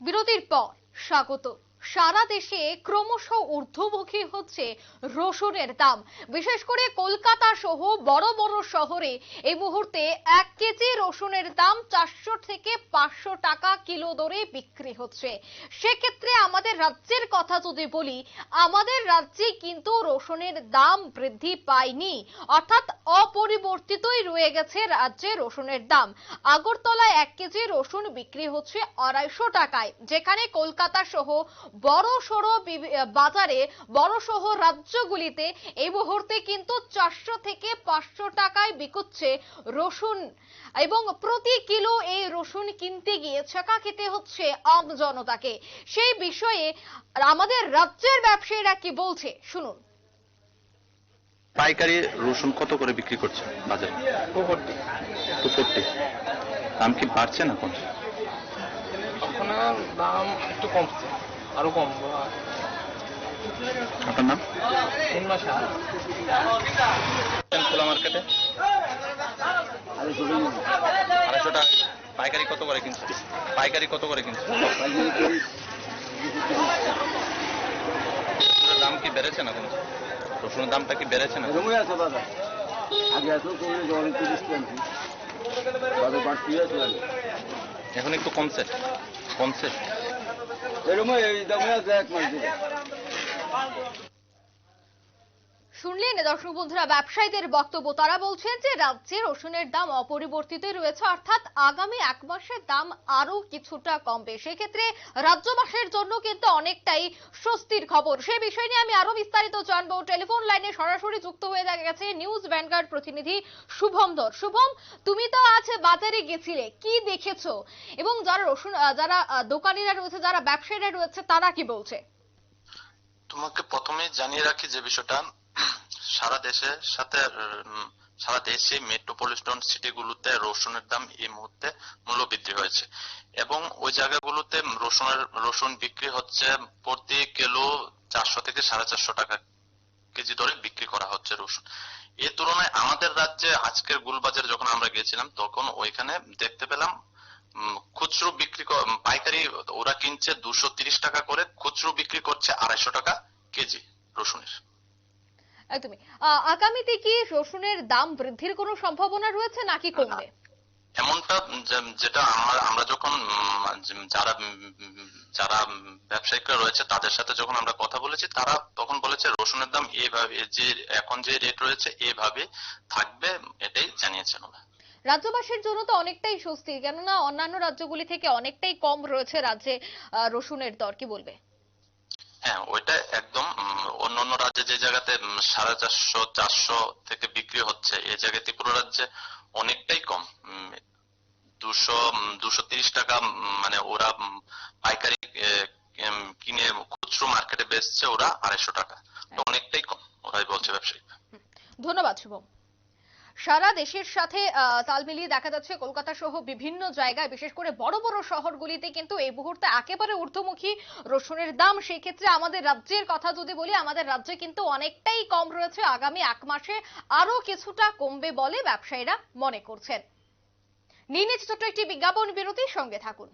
বিরতির পর স্বাগত। সারা দেশে ক্রমশ ঊর্ধ্বমুখী হচ্ছে রসুনের দাম। বিশেষ করে কলকাতা সহ বড় বড় শহরে এই মুহূর্তে এক কেজি রসুনের দাম চারশো থেকে পাঁচশো টাকা কিলো দরে বিক্রি হচ্ছে। সেক্ষেত্রে আমাদের রাজ্যের কথা যদি বলি, আমাদের রাজ্যে কিন্তু রসুনের দাম বৃদ্ধি পায়নি। অর্থাৎ অপরিবর্তিতই রয়ে গেছে রাজ্যে রসুনের দাম। আগরতলায় এক কেজি রসুন বিক্রি হচ্ছে আড়াইশো টাকায়, যেখানে কলকাতা সহ বড় সড়ো বাজারে বড় শহর রাজ্যগুলিতে এই মুহূর্তে কিন্তু চারশো থেকে পাঁচশো টাকায় বিকুচ্ছে রসুন। এবং প্রতি কিলো এই রসুন কিনতে গিয়ে ছাকা খেতে হচ্ছে আম জনতাকে। সেই বিষয়ে আমাদের রাজ্যের ব্যবসায়ীরা কি বলছে? শুনুন। পাইকারি রসুন কত করে বিক্রি করছে বাজারে? টু ফোরটি দাম কি বাড়ছে না কমছে? ওখানে দাম একটু কমছে। আরও কম আপনার নাম? তিন মাস খোলা মার্কেটে? আড়াইশো টাকা পাইকারি কত করে কিনছে? পাইকারি কত করে কিনছে? দাম কি বেড়েছে না কোনো রসুনের দামটা কি বেড়েছে না এরকমই আছে দাদা আগে এত কমে জল তিরিশ এখন একটু কমছে। কমছে। এরকমই এই দামে আছে এক মাস ধরে শুনলেন দর্শক বন্ধুরা, ব্যবসায়ীদের বক্তব্য। তারা বলছেন যে রাজ্যে রসুনের দাম অপরিবর্তিত রয়েছে, অর্থাৎ আগামী এক মাসের দাম আরও কিছুটা কমবে। সেক্ষেত্রে রাজ্যবাসীর জন্য কিন্তু অনেকটাই স্বস্তির খবর। সে বিষয় নিয়ে আমি আরও বিস্তারিত জানব। টেলিফোন লাইনে সরাসরি যুক্ত হয়ে দেখা গেছে নিউজ ভ্যানগার্ড প্রতিনিধি শুভম ধর শুভম, তুমি তো আজ বাজারে গেছিলে, কি দেখেছ? এবং যারা রসুন যারা দোকানিরা রয়েছে, যারা ব্যবসায়ীরা রয়েছে, তারা কি বলছে? তোমাকে প্রথমেই জানিয়ে রাখি যে বিষয়টা সারা দেশের সাথে সারা দেশে মেট্রোপলিটন সিটিগুলোতে রসুনের দাম এই মুহূর্তে মূল্য বৃদ্ধি হয়েছে। এবং ওই জায়গাগুলোতে রসুনের, রসুন বিক্রি হচ্ছে প্রতি কিলো চারশো থেকে সাড়ে চারশো টাকা কেজি দরে বিক্রি করা হচ্ছে রসুন। এই তুলনায় আমাদের রাজ্যে আজকের গুলবাজারে যখন আমরা গেছিলাম তখন ওইখানে দেখতে পেলাম খুচরো বিক্রি পাইকারি ওরা কিনছে দুশো টাকা করে, খুচরো বিক্রি করছে আড়াইশো টাকা কেজি রসুনের। একদমই। আগামীতে কি রসুনের দাম বৃদ্ধির কোনো সম্ভাবনা রয়েছে নাকি কমবে? এমনটা যেটা আমরা আমরা যখন যারা যারা ব্যবসায়িকরা রয়েছে তাদের সাথে যখন আমরা কথা বলেছি তারা তখন বলেছে রসুনের দাম এইভাবে যে এখন যে রেট রয়েছে এইভাবে থাকবে এটাই জানিয়েছেন ওরা। রাজ্যবাসীর জন্য তো অনেকটাই স্বস্তি কেননা অন্যান্য রাজ্যগুলি থেকে অনেকটাই কম রয়েছে রাজ্যে রসুনের দর কি বলবে? হ্যাঁ ওইটা একদম অন্য অন্য রাজ্যে যে জায়গাতে সাড়ে চারশো চারশো থেকে বিক্রি হচ্ছে এই জায়গায় ত্রিপুরা রাজ্যে অনেকটাই কম দুশো দুশো তিরিশ টাকা মানে ওরা পাইকারি কিনে খুচরো মার্কেটে বেচছে ওরা আড়াইশো টাকা। অনেকটাই কম ওরাই বলছে ব্যবসায়ী ধন্যবাদ শুভম। সারা দেশের সাথে তাল মিলিয়ে দেখা যাচ্ছে কলকাতা সহ বিভিন্ন জায়গায়, বিশেষ করে বড় বড় শহরগুলিতে কিন্তু এই মুহূর্তে একেবারে ঊর্ধ্বমুখী রসুনের দাম। সেই ক্ষেত্রে আমাদের রাজ্যের কথা যদি বলি, আমাদের রাজ্যে কিন্তু অনেকটাই কম রয়েছে। আগামী এক মাসে আরও কিছুটা কমবে বলে ব্যবসায়ীরা মনে করছেন। নিয়ে নিচ্ছে ছোট্ট একটি বিজ্ঞাপন বিরতির সঙ্গে থাকুন।